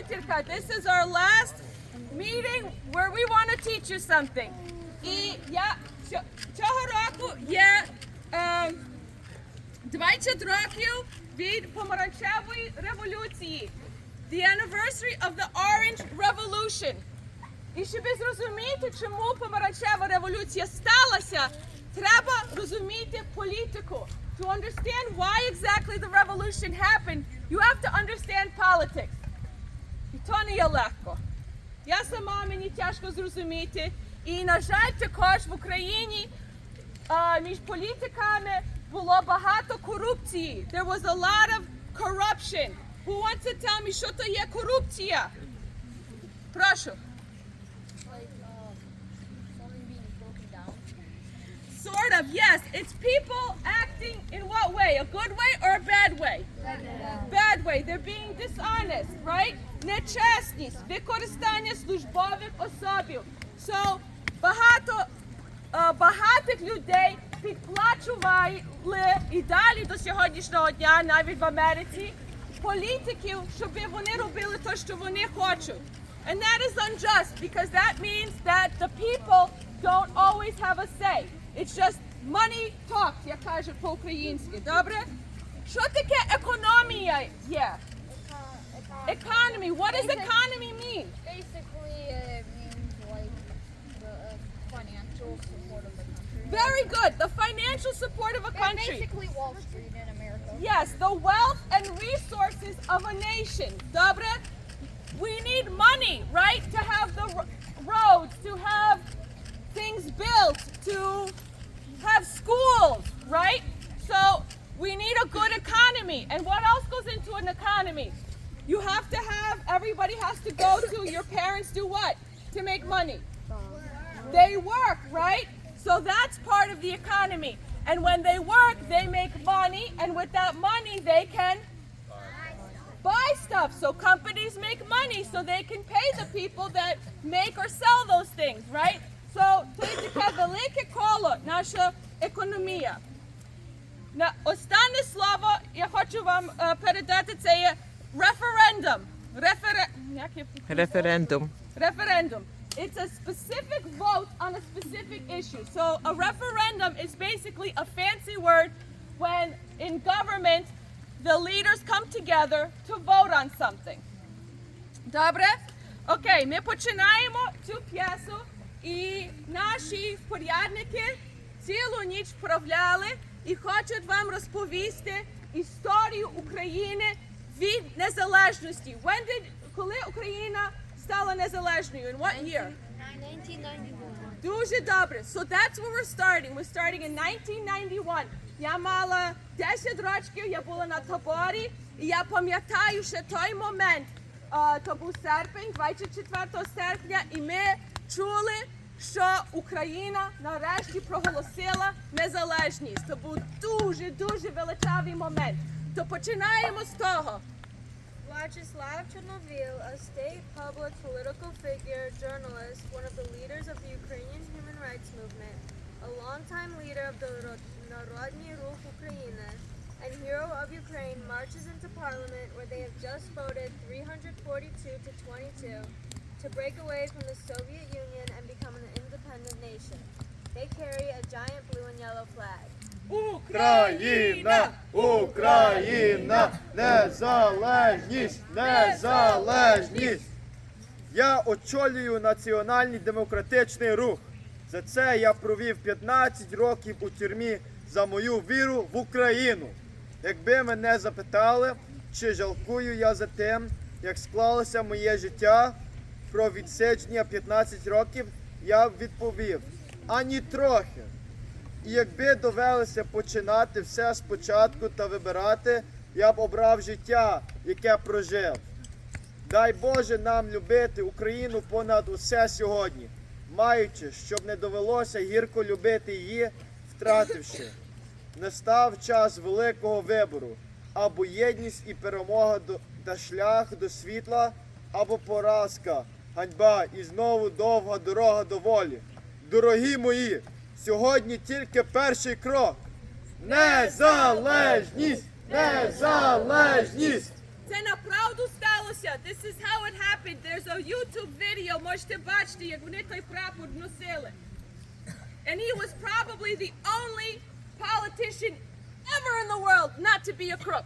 utірка. This is our last meeting where we want to teach you something. І я цьо- цього року є е, 20 років від помаранчевої революції. The anniversary of the Orange Revolution. І щоб зрозуміти, чому помаранчева революція сталася, треба розуміти політику. To understand why exactly the revolution happened, you have to understand politics. То не є легко. Я сама мені тяжко зрозуміти. І, на жаль, також в Україні а, між політиками було багато корупції. There was a lot of corruption. Who wants to tell me, що то є корупція? Прошу. Sort of, yes. It's people acting in what way? A good way or a bad way? Bad way. They're being dishonest, right? Нечесність, використання службових особів. So, багато е, багатих людей підплачували і далі до сьогоднішнього дня, навіть в Америці, політиків, щоб вони робили те, що вони хочуть. And that is unjust because that means that the people It's just money talks, як кажуть по-українськи. Добре? Що таке економія є? Economy. What does economy mean? Basically, it means like the uh, financial support of the country. Very good. The financial support of a Yeah, country. basically Wall Street in America. Yes, the wealth and resources of a nation. Dobre? We need money, right? To have the ro- roads, to have things built, to have schools, right? So we need a good economy. And what else goes into an economy? You have to have, everybody has to go to, your parents do what? To make money. They work, right? So that's part of the economy. And when they work, they make money, and with that money, they can buy stuff. So companies make money so they can pay the people that make or sell those things, right? So то є таке велике коло наша економія. На останнє слово я хочу вам е, передати це є референдум. Рефере... як я Референдум. referendum. It's a specific vote on a specific issue. So a referendum is basically a fancy word when in government the leaders come together to vote on something. Добре? Окей, ми починаємо цю п'єсу І наші впорядники цілу ніч вправляли і хочуть вам розповісти історію України від незалежності. When did, коли Україна стала незалежною? In what year? 1991. Дуже добре. So that's where we're starting. We're starting in 1991. Я мала 10 років, я була на таборі, і я пам'ятаю ще той момент. А, то був серпень, 24 серпня, і ми чули, що Україна нарешті проголосила незалежність. Це був дуже дуже величавий момент. То починаємо з того. Vyacheslav Chernovil, a state public political figure, journalist, one of the leaders of the Ukrainian human rights movement, a longtime leader of the Narodny Ruch Ukraine, and hero of Ukraine, marches into parliament where they have just voted 342 to 22 to break away from the Soviet Union and become an independent nation. They carry a giant blue and yellow flag. Україна, Україна, незалежність, незалежність. Я очолюю національний демократичний рух. За це я провів 15 років у тюрмі за мою віру в Україну. Якби мене запитали, чи жалкую я за тим, як склалося моє життя про відсидження 15 років, я б відповів ані трохи. І якби довелося починати все спочатку та вибирати, я б обрав життя, яке прожив. Дай Боже нам любити Україну понад усе сьогодні, маючи, щоб не довелося гірко любити її, втративши. Настав час великого вибору або єдність і перемога та шлях до світла, або поразка, ганьба і знову довга дорога до волі. Дорогі мої, сьогодні тільки перший крок. Незалежність! Незалежність! Це направду сталося. This is how it happened. There's a YouTube video. Можете бачити, як вони той прапор носили. And he was probably the only politician ever in the world not to be a crook.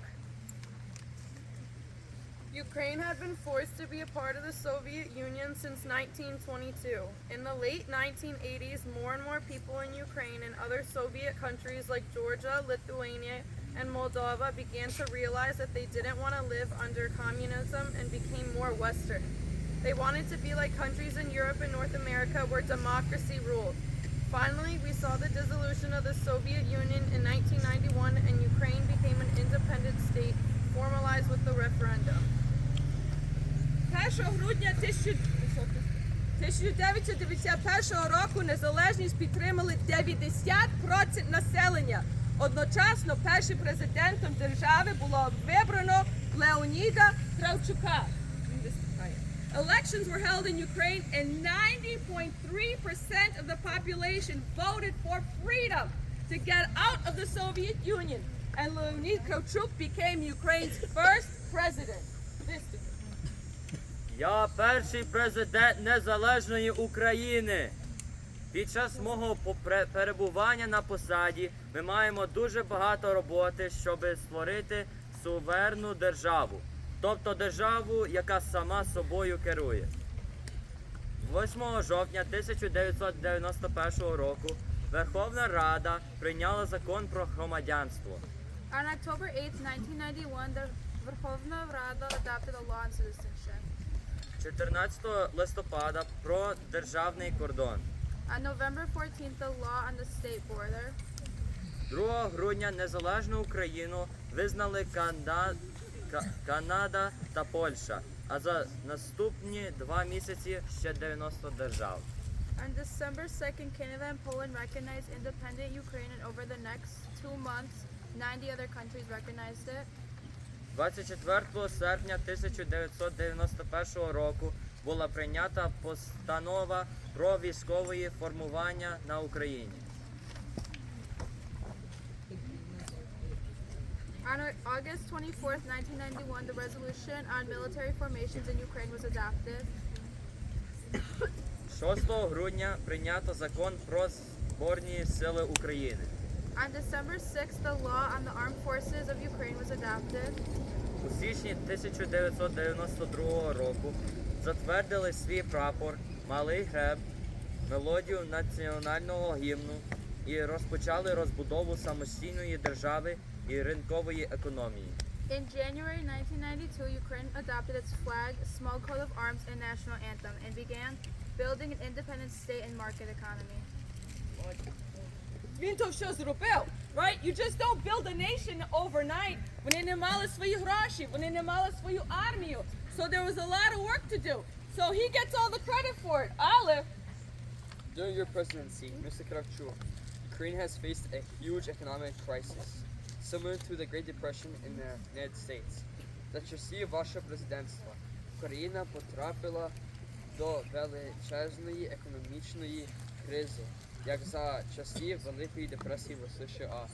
Ukraine had been forced to be a part of the Soviet Union since 1922. In the late 1980s, more and more people in Ukraine and other Soviet countries like Georgia, Lithuania, and Moldova began to realize that they didn't want to live under communism and became more Western. They wanted to be like countries in Europe and North America where democracy ruled. Finally, we saw the dissolution of the Soviet Union in 1991 and Ukraine became an independent state formalized with the referendum. 1 грудня 1991 року незалежність підтримали 90% населення. Одночасно першим президентом держави було вибрано Леоніда Кравчука. Elections were held in Ukraine and 90.3% of the population voted for freedom to get out of the Soviet Union. And Leonid Kravchuk became Ukraine's first president. Виступ. Я перший президент незалежної України. Під час мого перебування на посаді ми маємо дуже багато роботи, щоб створити суверенну державу, тобто державу, яка сама собою керує. 8 жовтня 1991 року Верховна Рада прийняла закон про громадянство. On October 8, 1991, the Verkhovna Rada adopted a law on citizenship. 14 листопада про державний кордон. On November 14th, the law on the state border. 2 грудня незалежну Україну визнали Канда... Ка- Канада та Польща, а за наступні два місяці ще 90 держав. On December 2nd, Canada and Poland recognized independent Ukraine, and over the next two months, 90 other countries recognized it. 24 серпня 1991 року була прийнята постанова про військові формування на Україні. On Au- August 24th, 1991, the resolution on military formations in Ukraine was adopted. 6 грудня прийнято закон про збройні сили України. On December 6th, the law on the armed forces of Ukraine was adopted. У січні 1992 року затвердили свій прапор, малий греб, мелодію національного гімну і розпочали розбудову самостійної держави і ринкової економії. In January 1992, Ukraine adopted its flag, small coat of arms, and national anthem, and began building an independent state and market economy. Він то все зробив. Right? You just don't build a nation overnight. Вони не мали свої гроші, вони не мали свою армію. So there was a lot of work to do. So he gets all the credit for it. Але During your presidency, Mr. Kravchuk, Ukraine has faced a huge economic crisis, similar to the Great Depression in the United States. За часів вашого президентства Україна потрапила до величезної економічної кризи, Як за часів Великої депресії в США.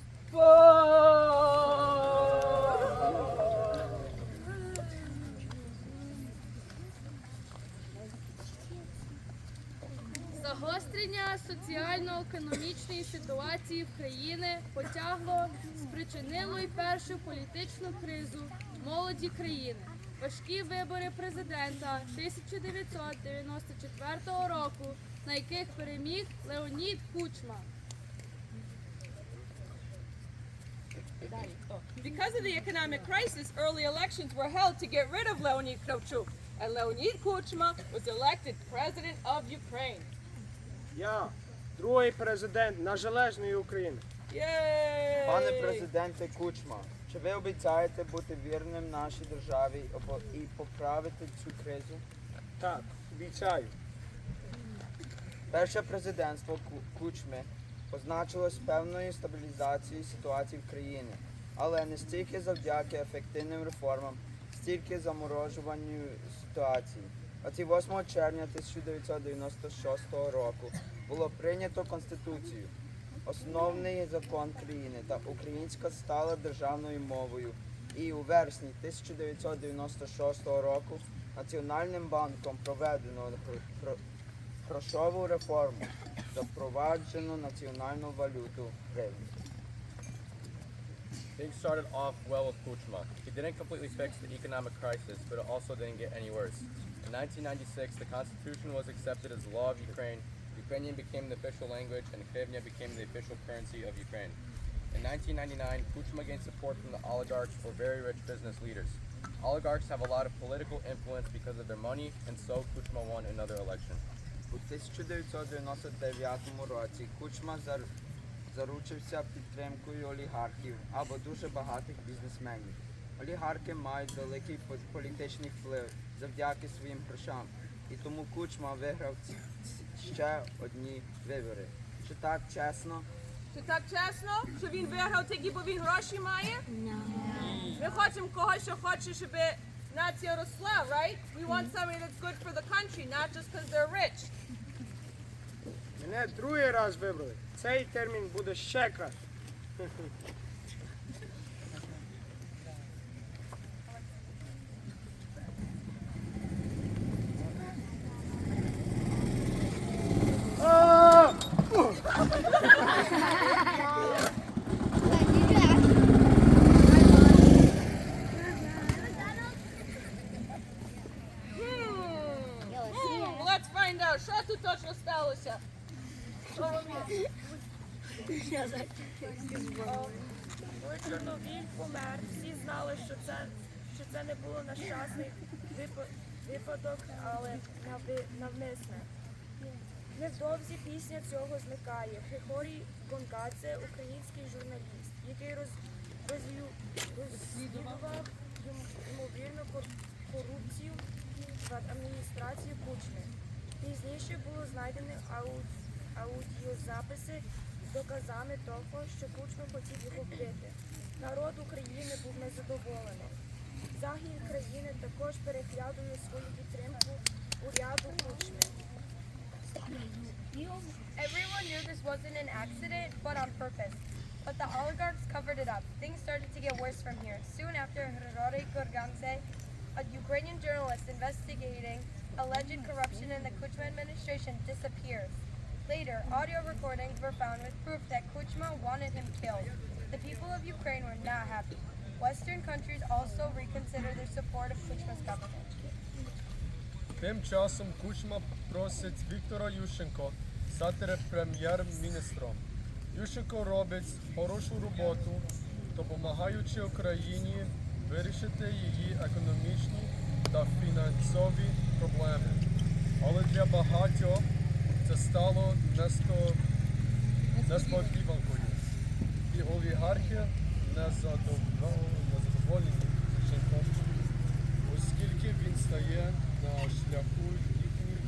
Загострення соціально-економічної ситуації в країни потягло, спричинило й першу політичну кризу молоді країни. Важкі вибори президента 1994 року, на яких переміг Леонід Кучма. because of the economic crisis, early elections were held to get rid of Leonid Kravchuk. And Leonid Kuchma was elected president of Ukraine. Я другий президент незалежної України. Yay! Пане президенте Кучма, чи ви обіцяєте бути вірним нашій державі і поправити цю кризу? Так, обіцяю. Перше президентство Кучми позначилось певною стабілізацією ситуації в країні, але не стільки завдяки ефективним реформам, стільки заморожуванню ситуації. Оці 8 червня 1996 року було прийнято Конституцію, основний закон країни та українська стала державною мовою. І у вересні 1996 року Національним банком проведено грошову реформу, запроваджено національну валюту гривню. Things started off well with Kuchma. He didn't completely fix the economic crisis, but it also didn't get any worse. In 1996, the constitution was accepted as the law of Ukraine. Ukrainian became the official language, and hryvnia became the official currency of Ukraine. In 1999, Kuchma gained support from the oligarchs or very rich business leaders. Oligarchs have a lot of political influence because of their money, and so Kuchma won another election. У 1999 році Кучма заручився підтримкою олігархів або дуже багатих бізнесменів. Олігархи мають великий політичний вплив завдяки своїм грошам. І тому Кучма виграв ще одні вибори. Чи так чесно? Чи так чесно, що він виграв тільки, бо він гроші має? Ми хочемо когось, що хоче, щоб нація росла, right? We want somebody that's good for the country, not just because they're rich. Мене другий раз вибрали. Цей термін буде ще краще. Коли Чорновіл помер, всі знали, що це, що це не було нещасний випадок, але навмисне. Невдовзі пісня цього зникає. Григорій Гонгадзе, український журналіст, який роз, розлю- розслідував ймовірну корупцію в адміністрації Кучми. Пізніше було знайдено ау- аудіозаписи доказами того, що Кучма хотів його вбити. Народ України був незадоволений. Захід країни також переглядує свою підтримку уряду Кучми. Everyone knew this wasn't an accident, but on purpose. But the oligarchs covered it up. Things started to get worse from here. Soon after, Hrigori Gorganze, a Ukrainian journalist investigating alleged corruption in the Kuchma administration, disappears. Later, audio recordings were found with proof that Kuchma wanted him killed. The people of Ukraine were not happy. Western countries also reconsidered their support of Kuchma's government. Тим часом Кучма просить Віктора Ющенко стати прем'єр-міністром. Ющенко робить хорошу роботу, допомагаючи Україні вирішити її економічні та фінансові проблеми. Але для багатьох це стало несподіванкою. І олігархи незадовол- незадоволені Ющенком оскільки він стає на шляху їхніх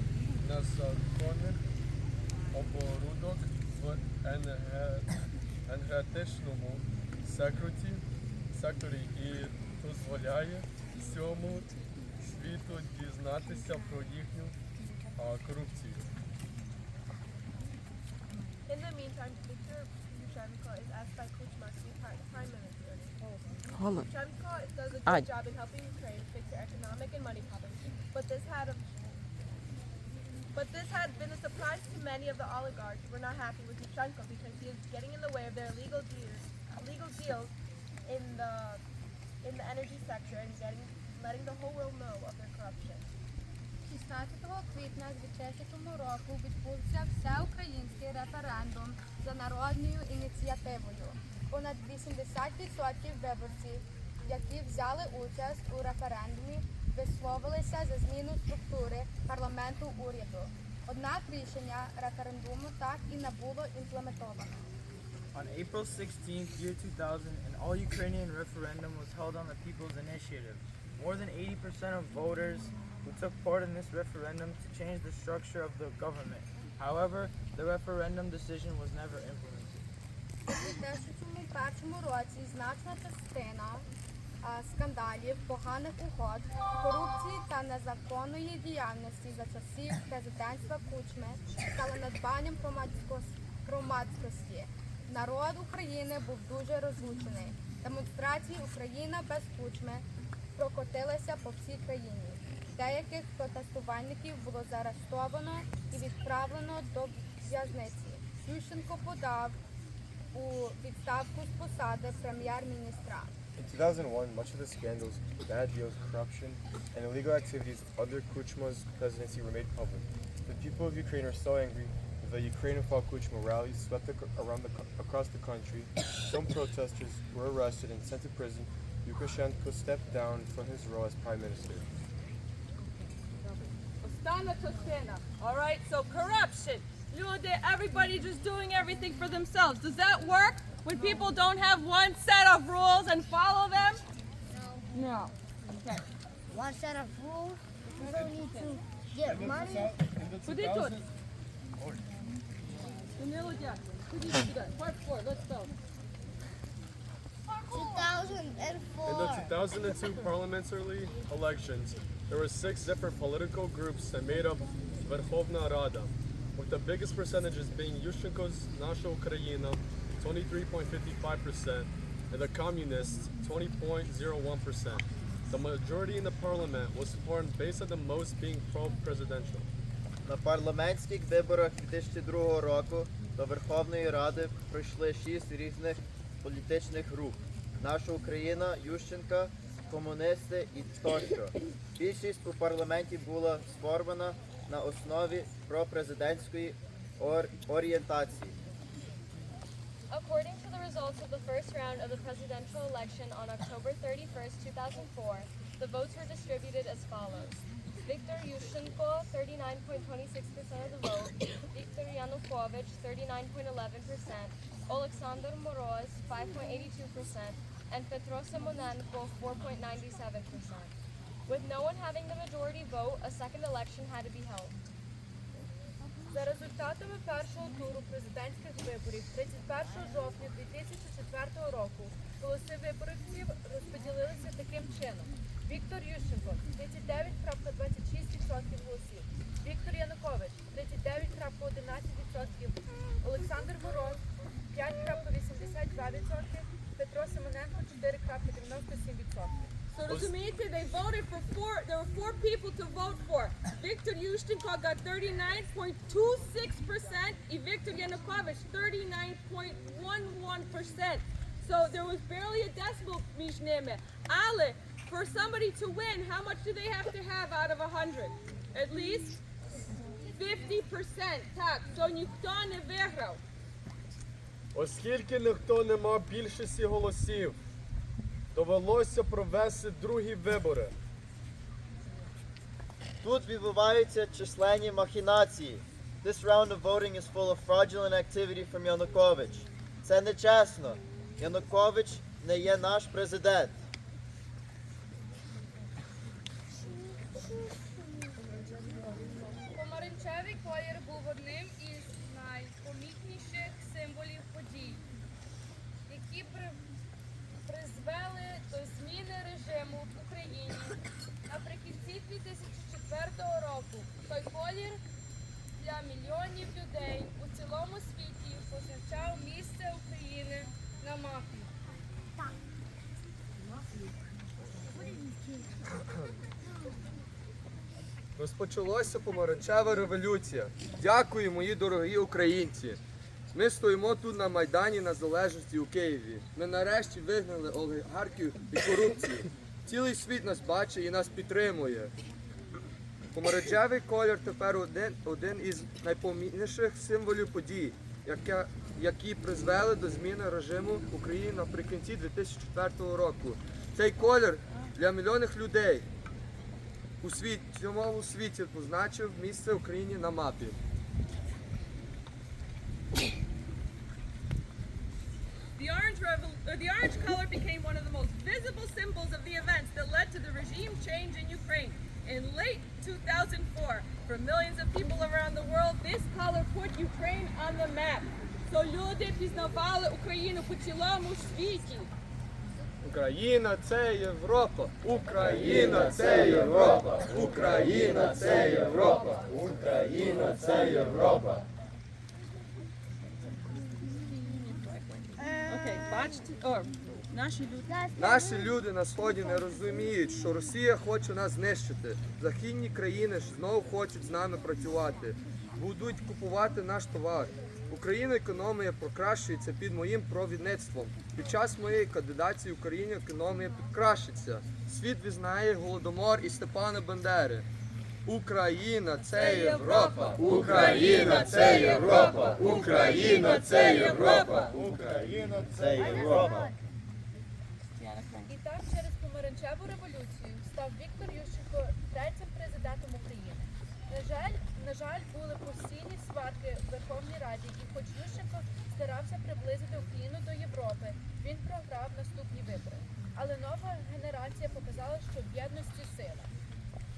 незаконних оборудок в енерге- енергетичному секторі, секторі і дозволяє всьому світу дізнатися про їхню корупцію. In the meantime, Viktor Yushchenko is asked by to be pri- prime minister. Yushchenko does a good job in helping Ukraine fix their economic and money problems, but this had a but this had been a surprise to many of the oligarchs who were not happy with Yushchenko because he is getting in the way of their illegal deals, illegal deals in the in the energy sector and getting letting the whole world know of their corruption. 16 квітня 2000 року відбувся всеукраїнський референдум за народною ініціативою. Понад 80% виборців, які взяли участь у референдумі, висловилися за зміну структури парламенту уряду. Однак рішення референдуму так і не було імплементовано. On April 16th, year 2000, an all-Ukrainian referendum was held on the People's Initiative. More than 80% of voters who took part in this referendum to change the structure of the government. However, the referendum decision was never implemented. У 2001 році значна частина скандалів, поганих угод, корупції та незаконної діяльності за часів президентства Кучми стали надбанням громадськості. Народ України був дуже розлучений. Демонстрації Україна без кучми прокотилися по всій країні. Деяких протестувальників було заарештовано і відправлено до в'язниці. Ющенко подав у відставку з посади прем'єр-міністра. In 2001, much of the scandals, bad deals, corruption, and illegal activities under Kuchma's presidency were made public. The people of Ukraine are so angry that the Ukraine fought Kuchma rallies swept ac- around the, co- across the country. Some protesters were arrested and sent to prison. Lukashenko stepped down from his role as prime minister. Остана частина. All right, so corruption. Люди, everybody just doing everything for themselves. Does that work when people don't have one set of rules and follow them? No. Okay. One set of rules. You don't need to get money. Куди тут? Данило, дякую. Ходіть сюди. Part four, let's go. 2004. In the 2002 parliamentary elections, there were six different political groups that made up Verkhovna Rada, with the biggest percentages being Yushchenko's Nasha Ukraina, 23.55%, and the Communists, 20.01%. The majority in the parliament was formed based on the most being pro-presidential. На парламентських виборах 2002 року до Верховної Ради пройшли шість різних політичних груп. Наша Україна, Ющенка, комуністи і тощо. Більшість у парламенті була сформована на основі пропрезидентської ор- орієнтації. According to the results of the first round of the presidential election on October 31st, 2004, the votes were distributed as follows. Viktor Yushchenko, 39.26% of the vote. Viktor Yanukovych, 39.11%. Alexander Moroz, 5.82%. And Petro Simonenko, 4.97%. With no one having the majority vote, a second election had to be held. За результатами першого туру президентських виборів 31 жовтня 2004 року голоси виборців розподілилися таким чином. Віктор Ющенко 39,26% голосів. Віктор Янукович 39,11%. Олександр Мороз 5,82%. Петро Симоненко 4,97%. So розумієте, they voted for four, there were four people to vote for. Victor Yushchenko got 39.26% і Viktor Yanukovych 39.11%. So there was barely a decimal між ними. Але for somebody to win, how much do they have to have out of 100? At least 50%. Так, so ніхто не виграв. Оскільки ніхто не мав більшості голосів, довелося провести другі вибори. Тут відбуваються численні махінації. This round of voting is full of fraudulent activity from Yanukovych. Це нечесно. Янукович не є наш президент. Призвели до зміни режиму в Україні. Наприкінці 2004 року той колір для мільйонів людей у цілому світі позначав місце України на мапі. Розпочалася помаранчева революція. Дякую, мої дорогі українці. Ми стоїмо тут на Майдані Незалежності у Києві. Ми нарешті вигнали олігархів і корупцію. Цілий світ нас бачить і нас підтримує. Помаранчевий колір тепер один, один із найпомітніших символів подій, яке, які призвели до зміни режиму в Україні наприкінці 2004 року. Цей колір для мільйонів людей у світ, цьому світі позначив місце Україні на мапі. The orange, revol- uh, the orange color became one of the most visible symbols of the events that led to the regime change in Ukraine. In late 2004, for millions of people around the world, this color put Ukraine on the map. So люди пізнавали Україну по цілому світі. Україна це Європа! Україна це Європа! Україна це Європа! Україна це Європа! Botched or Наші люди. Наші люди на сході не розуміють, що Росія хоче нас знищити. Західні країни ж знову хочуть з нами працювати, будуть купувати наш товар. Україна економія покращується під моїм провідництвом. Під час моєї кандидації Україні економія покращиться. Світ визнає голодомор і Степана Бандери. Україна це Європа! Україна це Європа! Україна це Європа! Україна це Європа! І так через помаранчеву революцію став Віктор Ющенко третім президентом України. На жаль, на жаль, були постійні сварки в Верховній Раді, і хоч Ющенко старався приблизити Україну до Європи, він програв наступні вибори. Але нова генерація показала, що в єдності сила.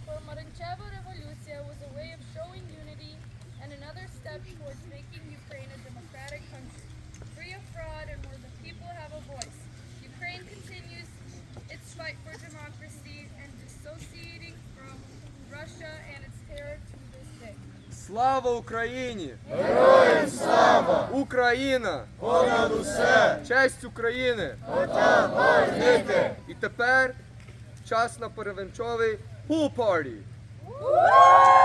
Помаранчева революція was a way of showing unity and another step towards making Ukraine a democratic country, free of fraud and where the people have a voice. Ukraine continues its fight for democracy and dissociating from Russia and its terror to this day. Слава Україні! Героям слава! Україна! Понад усе! Честь України! Отак! І тепер час на перевенчовий Pool Party! Uh!